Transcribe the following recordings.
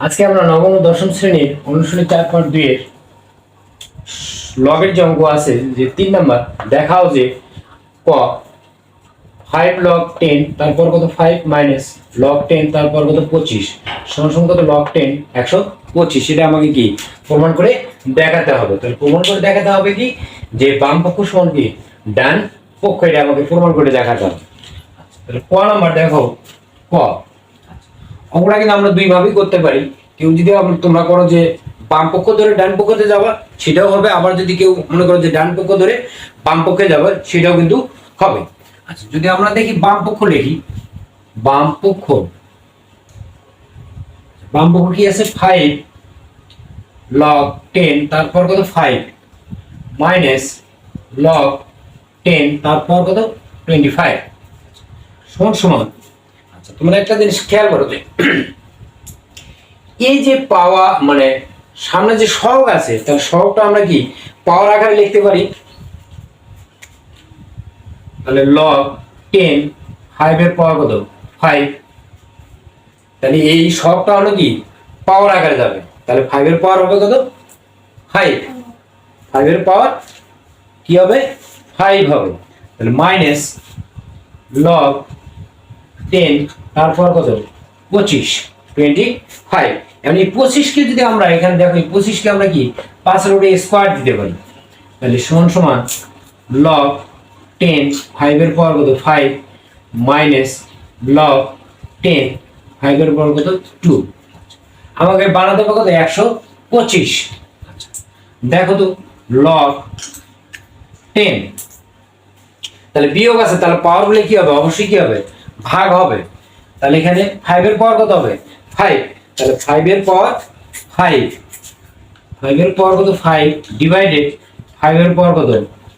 আজকে আমরা নবম ও দশম শ্রেণির অনুশীলনী চার পয়েন্ট দুইয়ের লগের যে অঙ্ক আছে, যে তিন নাম্বার, দেখাও যে ক ফাইভ লগ টেন তারপর কত? ফাইভ মাইনাস লগ টেন তারপর কত? পঁচিশ। সমান কত? লগ টেন একশো পঁচিশ। সেটা আমাকে কি? প্রমাণ করে দেখাতে হবে। তাহলে প্রমাণ করে দেখাতে হবে কি? যে বাম পক্ষ সমান কি? ডান পক্ষ। এটা আমাকে প্রমাণ করে দেখাতে হবে। তাহলে ক নাম্বার দেখো। ক অঙ্কটা কিন্তু আমরা দুই ভাবেই করতে পারি। কেউ যদি তোমরা করো যে বাম পক্ষ ধরে ডান পক্ষতে যাবা, সেটাও হবে। আবার যদি কেউ মনে করো যে ডান পক্ষ ধরে বাম পক্ষে যাবে, সেটাও কিন্তু হবে। আচ্ছা যদি আমরা দেখি বাম পক্ষ লিখি। বাম পক্ষ। বাম পক্ষ কি আছে? ফাইভ লগ টেন তারপর কত? ফাইভ মাইনাস লগ টেন তারপর কত? টোয়েন্টি ফাইভ সমান সমান। আচ্ছা তোমরা একটা জিনিস খেয়াল করো যে, এই যে পাওয়া মানে সামনে যে সড়ক আছে তার সড়কটা আমরা কি পাওয়ার আকারে লিখতে পারি? তাহলে লগ টেন ফাইভের পাওয়ার কত? ফাইভ তাহলে এই সড়কটা হলো কি? পাওয়ার আকারে যাবে। তাহলে ফাইভের পাওয়ার হবে কত? ফাইভ ফাইভের পাওয়ার কি হবে? ফাইভ হবে। তাহলে মাইনাস লগ টেন তারপর কত? পঁচিশ টোয়েন্টি ফাইভ এমন এই পঁচিশকে যদি আমরা এখানে দেখো, এই পঁচিশকে আমরা কি? পাঁচের উপরে স্কোয়ার দিতে পারি। তাহলে সমান সমান লগ টেন ফাইভের পর কত? ফাইভ মাইনাস লগ টেন ফাইভের পর কত? টু আমাকে বানাতে হবে কত? একশো পঁচিশ। দেখো তো লগ টেন তাহলে বিয়োগ আছে, তাহলে পাওয়ার বলে কি হবে? অবশ্যই কি হবে? ভাগ হবে। তাহলে এখানে ফাইভের পাওয়ার কত হবে? ফাইভ তাহলে ফাইভের পাওয়ার ফাইভ ফাইভের পাওয়ার কত? ফাইভ ডিভাইডেড ফাইভের পাওয়ার কত?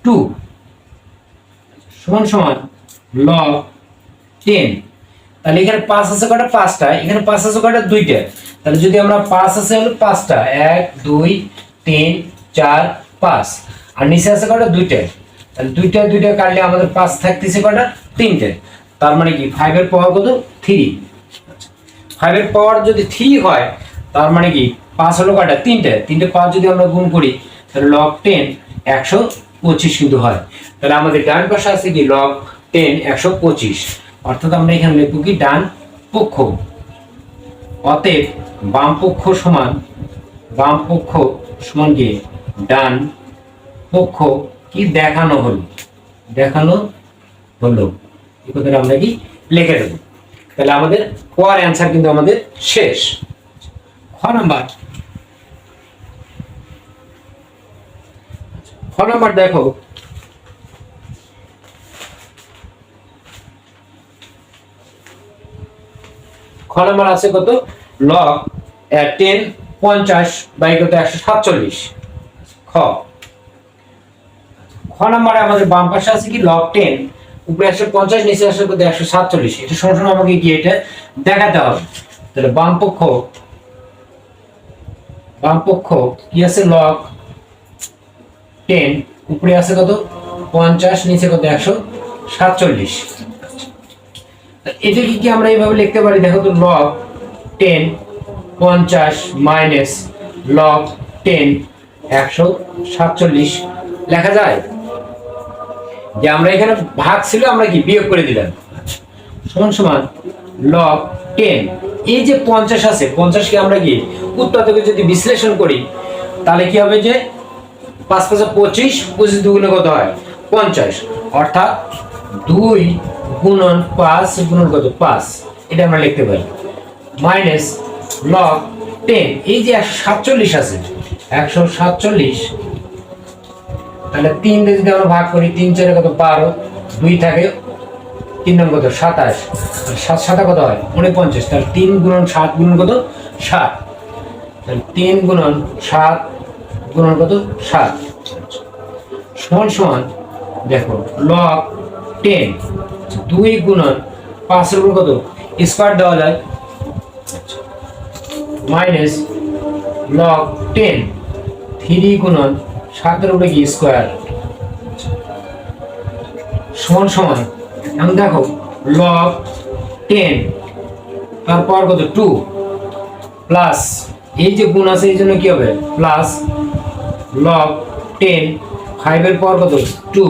টু সমান সমান লগ টেন তাহলে এখানে পাঁচ আছে কটা পাঁচটা। এখানে পাঁচ আছে কটা দুইটা। তাহলে যদি আমরা পাঁচ আছে হলো পাঁচটা। এক, দুই, তিন, চার, পাঁচ। আর নিচে আছে কটা দুইটা। তাহলে দুইটা দুইটা কাটলে আমাদের পাঁচ থাকতেছে কটা তিনটে। তার মানে কি? ফাইভের পাওয়ার কত? থ্রি ফাইভের পাওয়ার যদি থ্রি হয়, তার মানে কি? পাঁচ হলো কটা তিনটে। তিনটে পাঁচ যদি আমরা গুণ করি, তাহলে লগ টেন একশো পঁচিশ কিন্তু হয়। তাহলে আমাদের ডান পাশে আছে কি? লগ টেন একশো পঁচিশ। অর্থাৎ আমরা এখানে লিখব কি? ডান পক্ষ। অতএব বাম পক্ষ সমান, বাম পক্ষ সমান কি? ডান পক্ষ। কি দেখানো হলো? দেখানো হলো। এই আমরা কি লিখে দেবো? তাহলে আমাদের কোয়ার অ্যান্সার কিন্তু আমাদের শেষ। খ নাম্বার। খ নাম্বার দেখো। খ নাম্বার আছে কত? লগ টেন পঞ্চাশ বাই কত একশো সাতচল্লিশ। খ। খ নাম্বারে আমাদের বাম পাশে আছে কি? Log ten. উপরে একশো পঞ্চাশ, নিচে আসে কত, একশো সাতচল্লিশ। এটা সরাসরি আমাকে কি এটা দেখাতে হবে। তাহলে বাম পক্ষ বাম পক্ষ, কি আছে? লগ টেন উপরে আছে কত? পঞ্চাশ, নিচে কত? একশো সাতচল্লিশ। এটাকে কি আমরা এইভাবে লিখতে পারি? দেখো তো লগ টেন পঞ্চাশ মাইনাস লগ টেন একশো সাতচল্লিশ। লেখা যায়? যে আমরা এখানে ভাগ ছিল, আমরা কি বিয়োগ করে দিলাম? সমান সমান লগ টেন এই যে পঞ্চাশ আছে, পঞ্চাশকে আমরা কি থেকে যদি বিশ্লেষণ করি, তাহলে কি হবে যে পাঁচ পাঁচে পঁচিশ পঁচিশ দুগুণে কত হয়? পঞ্চাশ। অর্থাৎ দুই গুণন পাঁচ, গুণন কত? পাঁচ। এটা আমরা লিখতে পারি। মাইনাস লগ টেন এই যে একশো সাতচল্লিশ আছে, একশো সাতচল্লিশ তাহলে তিন দিয়ে যদি আমরা ভাগ করি, তিন চারে কত? বারো। দুই থাকে তিন নম্বর কত? সাতাশ। সাত, সাতা কত হয়? উনপঞ্চাশ। তাহলে তিন গুণন সাত গুণন কত? সাত। তাহলে তিন গুণন সাত গুণন কত? সাত। সমান সমান, দেখো লগ টেন দুই গুণন পাঁচের উপর কত? স্কোয়ার দেওয়া যায় মাইনাস লক টেন থ্রি গুণন সাতের উপরে কি স্কোয়ার সমান সমান। এখন দেখো লগ টেন তারপর কত? টু প্লাস এই যে গুণ আছে, এই জন্য কি হবে? প্লাস লগ টেন ফাইভের পর কত? টু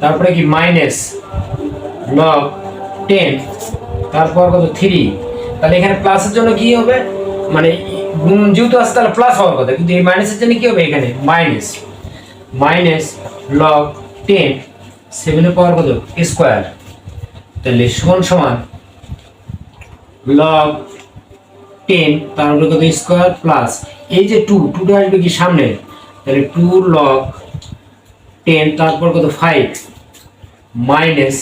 তারপরে কি? মাইনাস লগ টেন তারপর কত? থ্রি তাহলে এখানে প্লাসের জন্য কি হবে? মানে যেহেতু আছে তাহলে প্লাস হওয়ার কথা, কিন্তু এই মাইনাসের জন্য কি হবে এখানে? মাইনাস মাইনাস লগ টেন সেভেনের পাওয়ার কত? স্কোয়ার তাহলে সমান সমান লগ টেন তারপরে কত? স্কোয়ার প্লাস এই যে টু টুটা আসবে কি সামনে? তাহলে টু লগ টেন তারপর কত? ফাইভ মাইনাস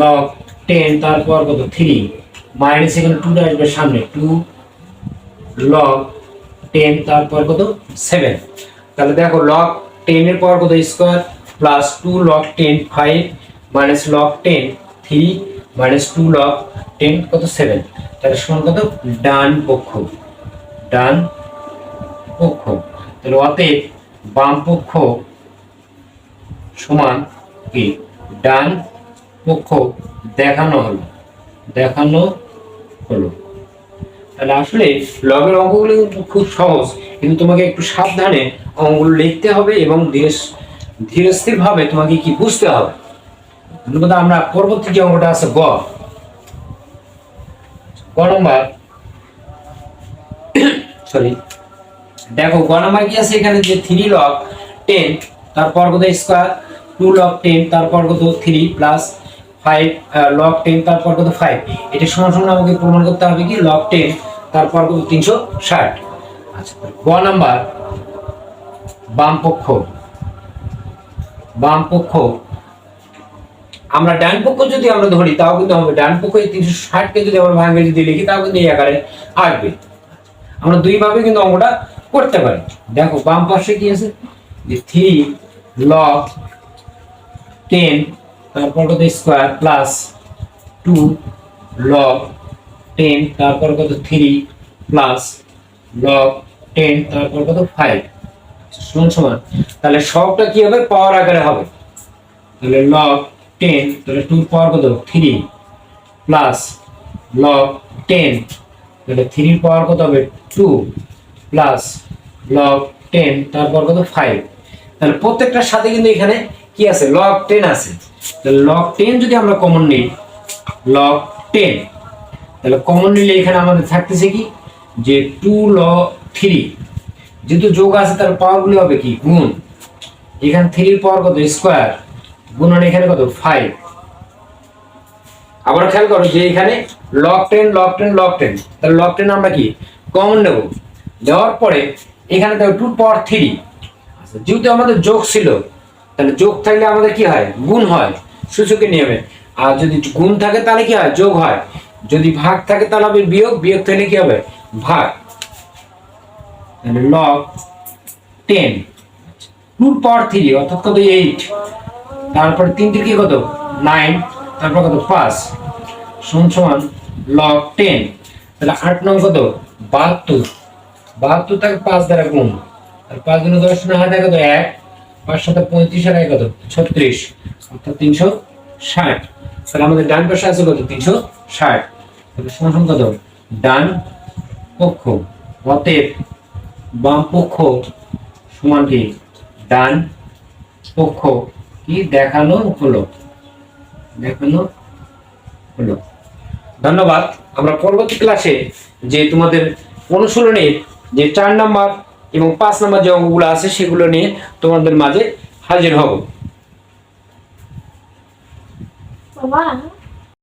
লগ টেন তারপর কত? থ্রি মাইনাস এখানে টুটা আসবে সামনে টু লগ টেন তারপর কত? সেভেন তাহলে দেখো লগ টেনের পর কত? Square plus two log ten five minus log ten three minus two log ten কত? সেভেন তাহলে সমান কত? ডান পক্ষ। ডান পক্ষ। তাহলে অতএব বাম পক্ষ সমান কি? ডান পক্ষ দেখানো হলো। দেখানো হলো। তাহলে আসলে লগের অঙ্কগুলো কিন্তু খুব সহজ, কিন্তু তোমাকে একটু সাবধানে অঙ্কগুলো লিখতে হবে এবং ধীরে ধীরে স্থির ভাবে তোমাকে কি বুঝতে হবে। ধন্যবাদ, আমরা পরবর্তী যে অঙ্কটা আছে গ। গ নম্বর সরি দেখো গ নাম্বার কি আছে এখানে যে থ্রি লক টেন তারপর কত স্কোয়ার টু লক টেন তারপর কত three plus five log ten তারপর কত ফাইভ এটা সমান সমান আমাকে প্রমাণ করতে হবে কি লক টেন তারপর কত তিনশো ষাট। আচ্ছা গ নাম্বার বাম পক্ষ বাম পক্ষ আমরা ডান পক্ষ যদি আমরা ধরি, তাও কিন্তু হবে। ডান পক্ষ এই তিনশো ষাটকে যদি আমরা ভাঙে যদি লিখি, তাও কিন্তু এই আকারে আসবে। আমরা দুই ভাবে কিন্তু অঙ্কটা করতে পারি। দেখো, বাম পাশে কি আছে? যে থ্রি লগ টেন, তারপর কত square plus two log ten তারপর কত থ্রি প্লাস লগ টেন তারপর কত ফাইভ সমান সমান। তাহলে সবটা কি হবে? পাওয়ার আকারে হবে। তাহলে লগ টেন তাহলে টু পাওয়ার কত? থ্রি প্লাস লগ টেন তাহলে থ্রির পাওয়ার কত হবে? টু প্লাস লগ টেন তারপর কত? ফাইভ তাহলে প্রত্যেকটার সাথে কিন্তু এখানে কি আছে? লগ টেন আছে। লগ টেন যদি আমরা কমন নিই লগ টেন তাহলে কমন নিলে এখানে আমাদের থাকতেছে কি? যে টু ল থ্রি যেহেতু যোগ আছে, তার পাওয়ারগুলি হবে কি? গুণ। এখানে থ্রির পাওয়ার কত? স্কোয়ার গুণন এখানে কত? ফাইভ আবার খেয়াল করো যে এখানে log ten log ten log ten তাহলে লক টেন আমরা কি? কমন নেব। নেওয়ার পরে এখানে দেখো টু পাওয়ার থ্রি যেহেতু আমাদের যোগ ছিল, তাহলে যোগ থাকলে আমাদের কি হয়? গুণ হয়। সূচকের নিয়মে। আর যদি গুণ থাকে, তাহলে কি হয়? যোগ হয়। যদি ভাগ থাকে তাহলে হবে বিয়োগ বিয়োগ থাকলে কি হবে? ভাগ। তাহলে log ten two power three অর্থাৎ কত? এইট তারপর তিন থেকে কত? নাইন তারপর কত? পাঁচ। সমান সমান লগ টেন তাহলে আট নং কত? বাহাত্তর। বাহাত্তর থেকে পাঁচ দ্বারা গুণ। আর পাঁচ গুণ দশ না হয় কত? এক। পাঁচ সাথে পঁয়ত্রিশ আর এক কত? ছত্রিশ। অর্থাৎ তিনশো ষাট। তাহলে আমাদের ডান পাশে আছে কত? তিনশো ষাট। সমান কত? ডান পক্ষ। অতএব বাম পক্ষ সমান কি? ডান পক্ষ। কি দেখানো হলো? দেখানো হলো। ধন্যবাদ। আমরা পরবর্তী ক্লাসে যে তোমাদের অনুশীলনের যে চার নাম্বার এবং পাঁচ নাম্বার যে অঙ্কগুলো আছে সেগুলো নিয়ে তোমাদের মাঝে হাজির হব। 干嘛